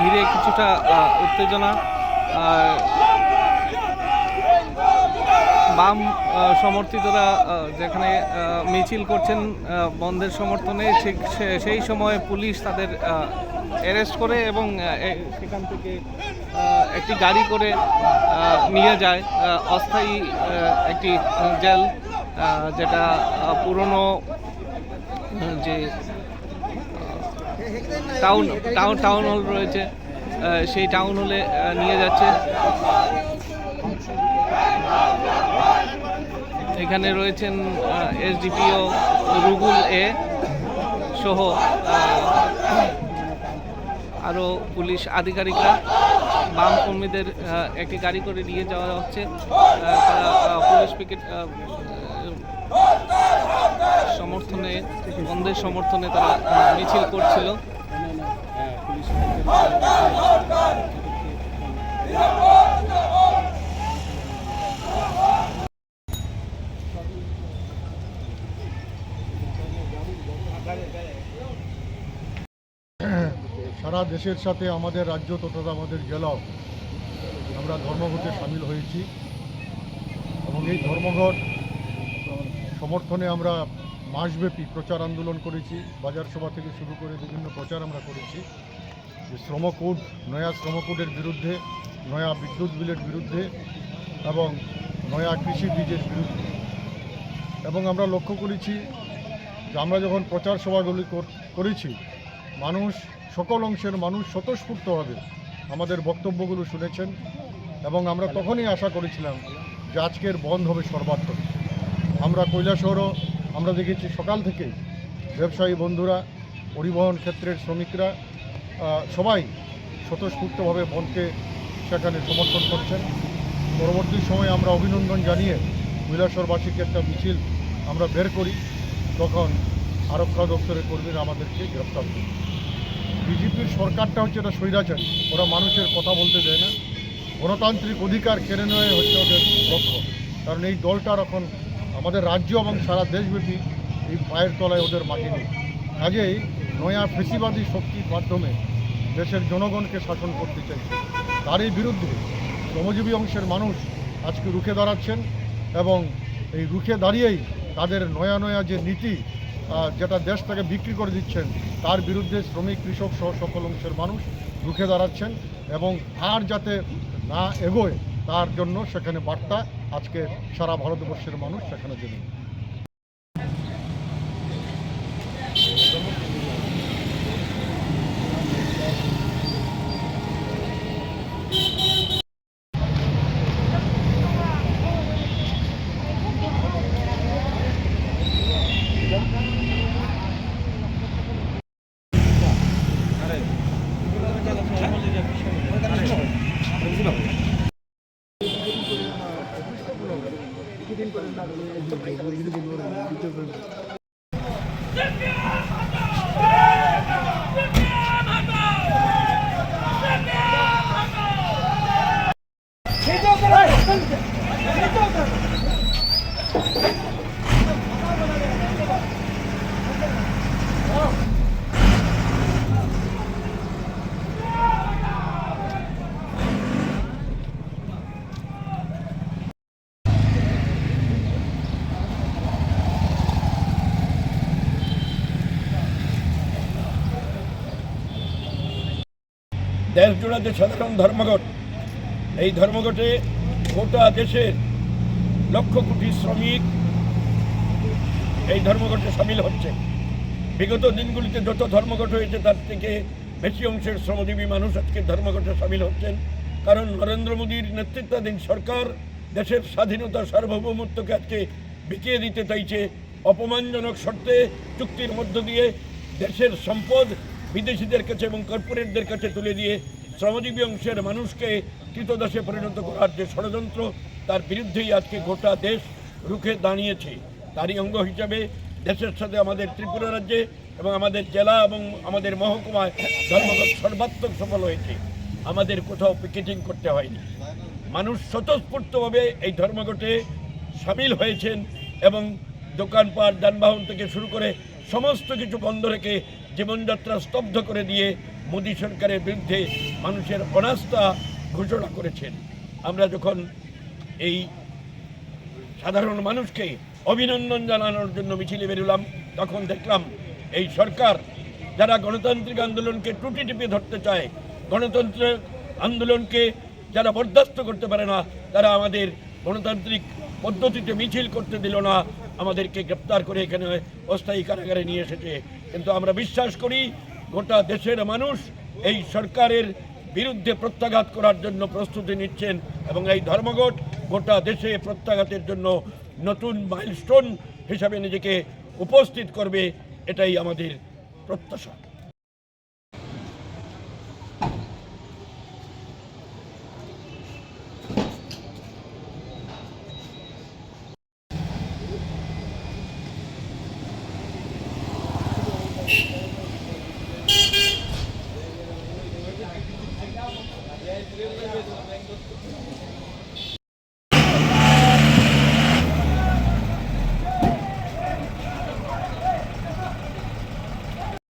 ঘিরে- কিছুটা উত্তেজনা বাম সমর্থিতরা যেখানে মিছিল করছেন বন্ধের সমর্থনে, ঠিক সেই সময় পুলিশ তাদের অ্যারেস্ট করে এবং সেখান থেকে একটি গাড়ি করে নিয়ে যায়। অস্থায়ী একটি জেল যেটা পুরনো যে টাউন টাউন টাউন হল রয়েছে। সেই টাউন হলে নিয়ে যাচ্ছে। এখানে রয়েছেন এসডিপিও রুগুল এ সহ আরও পুলিশ আধিকারিকরা। বাম কর্মীদের একটি গাড়ি করে নিয়ে যাওয়া হচ্ছে। তারা পুলিশ পিকেট সমর্থনে, বন্ধের সমর্থনে তারা মিছিল করছিল। সারা দেশের সাথে আমাদের রাজ্য তথা আমাদের জেলাও আমরা ধর্মঘটে সামিল হয়েছি। এবং এই ধর্মঘট সমর্থনে আমরা মাসব্যাপী প্রচার আন্দোলন করেছি, বাজার সভা থেকে শুরু করে বিভিন্ন প্রচার আমরা করেছি। যে শ্রমকোড নয়া শ্রমকোডের বিরুদ্ধে, নয়া বিদ্যুৎ বিলের বিরুদ্ধে এবং নয়া কৃষি বীজের বিরুদ্ধে। এবং আমরা লক্ষ্য করেছি যে আমরা যখন প্রচার সভাগুলি কর- করেছি, মানুষ, সকল অংশের মানুষ স্বতঃস্ফূর্তভাবে আমাদের বক্তব্যগুলো শুনেছেন এবং আমরা তখনই আশা করেছিলাম যে আজকের বন্ধ হবে সর্বাত্মক। আমরা কৈলাসহরও আমরা দেখেছি সকাল থেকে ব্যবসায়ী বন্ধুরা, পরিবহন ক্ষেত্রের শ্রমিকরা সবাই স্বতঃস্ফূর্তভাবে বনকে সেখানে সমর্থন করছেন। পরবর্তী সময়ে আমরা অভিনন্দন জানিয়ে কৈলাসহরবাসীকে একটা মিছিল আমরা বের করি। তখন আরক্ষা দপ্তরের কর্মীরা আমাদেরকে গ্রেপ্তার করে বিজেপির সরকারটা হচ্ছে এটা স্বৈরাচারী। ওরা মানুষের কথা বলতে দেয় না। গণতান্ত্রিক অধিকার কেড়ে নেওয়া হচ্ছে ওদের লক্ষ্য। কারণ এই দলটার এখন আমাদের রাজ্য এবং সারা দেশব্যাপী এই পায়ের তলায় ওদের মাটি নেই। কাজেই নয়া ফেসিবাদী শক্তির মাধ্যমে দেশের জনগণকে শাসন করতে চাইছে। তারই বিরুদ্ধে শ্রমজীবী অংশের মানুষ আজকে রুখে দাঁড়াচ্ছেন এবং এই রুখে দাঁড়িয়েই তাদের নয়া নয়া যে নীতি যেটা দেশটাকে বিক্রি করে দিচ্ছেন, তার বিরুদ্ধে শ্রমিক, কৃষক সহ সকল অংশের মানুষ রুখে দাঁড়াচ্ছেন এবং আর যাতে না এগোয়, তার জন্য সেখানে বার্তা আজকে সারা ভারতবর্ষের মানুষ সেখানে ஒரு இதுக்கு நூறு Hey! দেশজোড়া যে সাধারণ ধর্মঘট। এই ধর্মঘটে গোটা দেশের লক্ষ কোটি শ্রমিক এই ধর্মঘটে সামিল হচ্ছে। বিগত দিনগুলিতে যত ধর্মঘট হয়েছে, তার থেকে বেশি অংশের শ্রমজীবী মানুষ আজকে ধর্মঘটে সামিল হচ্ছেন। কারণ নরেন্দ্র মোদীর নেতৃত্বাধীন সরকার দেশের স্বাধীনতা সার্বভৌমত্বকে আজকে বিকিয়ে দিতে চাইছে। অপমানজনক শর্তে চুক্তির মধ্য দিয়ে দেশের সম্পদ বিদেশিদের কাছে এবং কর্পোরেটদের কাছে তুলে দিয়ে শ্রমজীবী অংশের মানুষকে কৃতদাসে পরিণত করার যে ষড়যন্ত্র, তার বিরুদ্ধেই আজকে গোটা দেশ রুখে দাঁড়িয়েছে। তারই অঙ্গ হিসাবে দেশের সাথে আমাদের ত্রিপুরা রাজ্যে এবং আমাদের জেলা এবং আমাদের মহকুমায় ধর্মঘট সর্বাত্মক সফল হয়েছে। আমাদের কোথাও পিকেটিং করতে হয়নি। মানুষ স্বতঃস্ফূর্তভাবে এই ধর্মঘটে সামিল হয়েছেন এবং দোকানপাট, যানবাহন থেকে শুরু করে সমস্ত কিছু বন্ধ রেখে জীবনযাত্রা স্তব্ধ করে দিয়ে মোদী সরকারের বিরুদ্ধে মানুষের অনাস্থা ঘোষণা করেছেন। আমরা যখন এই সাধারণ মানুষকে অভিনন্দন জানানোর জন্য মিছিলে বেরোলাম, তখন দেখলাম এই সরকার যারা গণতান্ত্রিক আন্দোলনকে টুটি টিপে ধরতে চায়, গণতন্ত্র আন্দোলনকে যারা বরদাস্ত করতে পারে না, তারা আমাদের গণতান্ত্রিক পদ্ধতিতে মিছিল করতে দিল না আমাদেরকে গ্রেপ্তার করে এখানে অস্থায়ী কারাগারে নিয়ে এসেছে। কিন্তু আমরা বিশ্বাস করি, গোটা দেশের মানুষ এই সরকারের বিরুদ্ধে প্রত্যাঘাত করার জন্য প্রস্তুতি নিচ্ছেন এবং এই ধর্মঘট গোটা দেশে প্রত্যাঘাতের জন্য নতুন মাইলস্টোন হিসাবে নিজেকে উপস্থিত করবে, এটাই আমাদের প্রত্যাশা। めちゃくちゃおいしい。